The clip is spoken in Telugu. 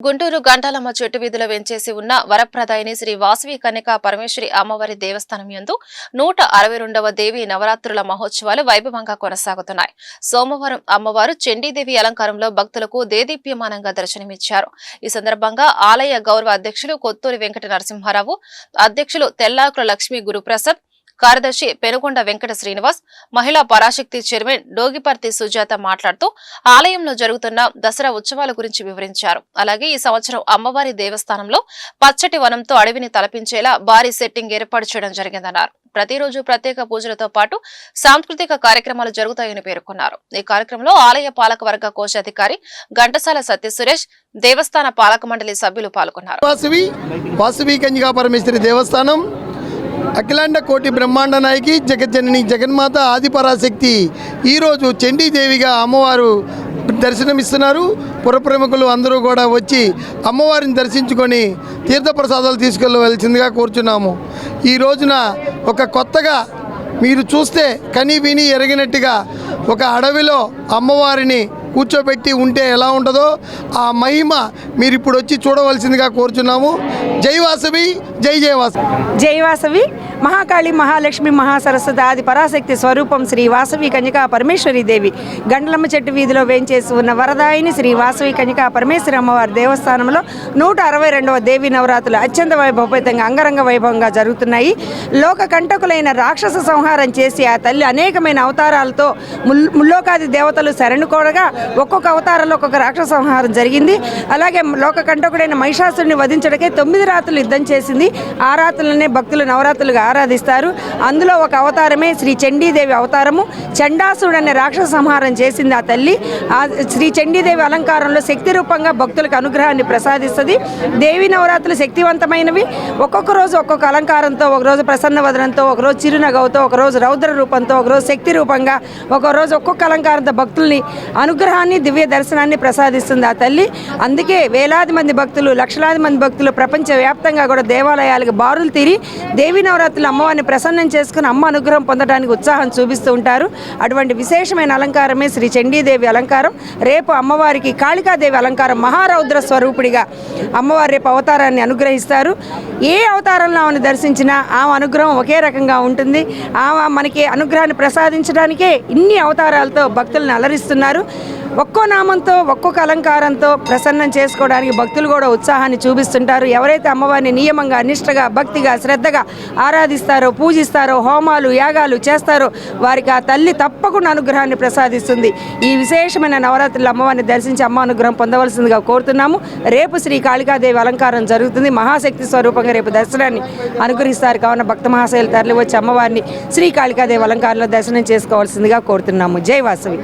గుంటూరు గంటాలమ్మ చెట్టు వీధిలో వెంచేసి ఉన్న వరప్రదాయిని శ్రీ వాసవి కన్యకా పరమేశ్వరి అమ్మవారి దేవస్థానం యందు నూట అరవై రెండవ దేవి నవరాత్రుల మహోత్సవాలు వైభవంగా కొనసాగుతున్నాయి. సోమవారం అమ్మవారు చండీదేవి అలంకారంలో భక్తులకు దేదీప్యమానంగా దర్శనమిచ్చారు. ఈ సందర్భంగా ఆలయ గౌరవ అధ్యక్షులు కొత్తూరి వెంకట నరసింహారావు అధ్యక్షులు తెల్లాకుల లక్ష్మీ గురుప్రసాద్ కార్యదర్శి పెనుగొండ వెంకట శ్రీనివాస్ మహిళా పరాశక్తి చైర్మన్ డోగిపర్తి సుజాత మాట్లాడుతూ ఆలయంలో జరుగుతున్న దసరా ఉత్సవాల గురించి వివరించారు. అలాగే ఈ సంవత్సరం అమ్మవారి దేవస్థానంలో పచ్చటి వనంతో అడవిని తలపించేలా భారీ సెట్టింగ్ ఏర్పాటు చేయడం జరిగిందన్నారు. ప్రతిరోజు ప్రత్యేక పూజలతో పాటు సాంస్కృతిక కార్యక్రమాలు జరుగుతాయని పేర్కొన్నారు. ఈ కార్యక్రమంలో ఆలయ పాలకవర్గ కోశాధికారి ఘంటసాల సత్య సురేష్ దేవస్థాన పాలక మండలి సభ్యులు పాల్గొన్నారు. వాసవి వాసవి కన్యకా పరమేశ్వరి దేవస్థానం. అఖిలాండ కోటి బ్రహ్మాండ నాయకి జగజ్జనని జగన్మాత ఆదిపరాశక్తి ఈరోజు చండీదేవిగా అమ్మవారు దర్శనమిస్తున్నారు. పురప్రముఖులు అందరూ కూడా వచ్చి అమ్మవారిని దర్శించుకొని తీర్థప్రసాదాలు తీసుకెళ్ళవలసిందిగా కోరుచున్నాము. ఈ రోజున ఒక కొత్తగా మీరు చూస్తే కని విని ఎరగినట్టుగా ఒక అడవిలో అమ్మవారిని కూర్చోబెట్టి ఉంటే ఎలా ఉంటుందో ఆ మహిమ మీరు ఇప్పుడు వచ్చి చూడవలసిందిగా కోరుచున్నాము. జై వాసవి జై జయవాసవి. జైవాసవి జై వాసవి. మహాకాళి మహాలక్ష్మి మహాసరస్వతి ఆది పరాశక్తి స్వరూపం శ్రీ వాసవి కన్యకా పరమేశ్వరి దేవి. గండలమ్మ చెట్టు వీధిలో వేంచేసి ఉన్న వరదాయిని శ్రీ వాసవి కన్యకా పరమేశ్వరి అమ్మవారి దేవస్థానంలో నూట అరవై రెండవ దేవి నవరాత్రులు అత్యంత వైభవపేతంగా అంగరంగ వైభవంగా జరుగుతున్నాయి. లోక కంటకులైన రాక్షస సంహారం చేసి ఆ తల్లి అనేకమైన అవతారాలతో ముల్ ముల్లోకాది దేవతలు శరణుకోడగా ఒక్కొక్క అవతారంలో ఒక్కొక్క రాక్షస సంహారం జరిగింది. అలాగే లోక కంటకుడైన మహిషాసుడిని వధించడకే తొమ్మిది రాత్రులు యుద్ధం చేసింది. ఆ రాత్రులనే భక్తులు నవరాత్రులుగా ఆరాధిస్తారు. అందులో ఒక అవతారమే శ్రీ చండీదేవి అవతారము. చండాసుడు అనే రాక్షస సంహారం చేసింది ఆ తల్లి. ఆ శ్రీ చండీదేవి అలంకారంలో శక్తి రూపంగా భక్తులకు అనుగ్రహాన్ని ప్రసాదిస్తుంది. దేవి నవరాత్రులు శక్తివంతమైనవి. ఒక్కొక్క రోజు ఒక్కొక్క అలంకారంతో ఒకరోజు ప్రసన్న వదనంతో ఒకరోజు చిరునగవుతో ఒకరోజు రౌద్ర రూపంతో ఒకరోజు శక్తి రూపంగా ఒకరోజు ఒక్కొక్క అలంకారంతో భక్తుల్ని అనుగ్రహాన్ని దివ్య దర్శనాన్ని ప్రసాదిస్తుంది ఆ తల్లి. అందుకే వేలాది మంది భక్తులు లక్షలాది మంది భక్తులు ప్రపంచవ్యాప్తంగా కూడా దేవాలయాలకు బారులు తీరి దేవి భక్తులు అమ్మవారిని ప్రసన్నం చేసుకుని అమ్మ అనుగ్రహం పొందడానికి ఉత్సాహం చూపిస్తూ ఉంటారు. అటువంటి విశేషమైన అలంకారమే శ్రీ చండీదేవి అలంకారం. రేపు అమ్మవారికి కాళికాదేవి అలంకారం మహారౌద్ర స్వరూపుడిగా అమ్మవారు రేపు అవతారాన్ని అనుగ్రహిస్తారు. ఏ అవతారంలో ఆమెను దర్శించినా ఆమె అనుగ్రహం ఒకే రకంగా ఉంటుంది. ఆమె మనకి అనుగ్రహాన్ని ప్రసాదించడానికే ఇన్ని అవతారాలతో భక్తులను అలరిస్తున్నారు. ఒక్కో నామంతో ఒక్కొక్క అలంకారంతో ప్రసన్నం చేసుకోవడానికి భక్తులు కూడా ఉత్సాహాన్ని చూపిస్తుంటారు. ఎవరైతే అమ్మవారిని నియమంగా నిష్ఠగా భక్తిగా శ్రద్ధగా ఆరాధిస్తారో పూజిస్తారో హోమాలు యాగాలు చేస్తారో వారికి ఆ తల్లి తప్పకుండా అనుగ్రహాన్ని ప్రసాదిస్తుంది. ఈ విశేషమైన నవరాత్రులు అమ్మవారిని దర్శించి అమ్మ అనుగ్రహం పొందవలసిందిగా కోరుతున్నాము. రేపు శ్రీ కాళికాదేవి అలంకారం జరుగుతుంది. మహాశక్తి స్వరూపంగా రేపు దర్శనాన్ని అనుగ్రహిస్తారు. కావున భక్త మహాశైలు తరలి వచ్చి అమ్మవారిని శ్రీ కాళికాదేవి అలంకారంలో దర్శనం చేసుకోవాల్సిందిగా కోరుతున్నాము. జై వాసవి.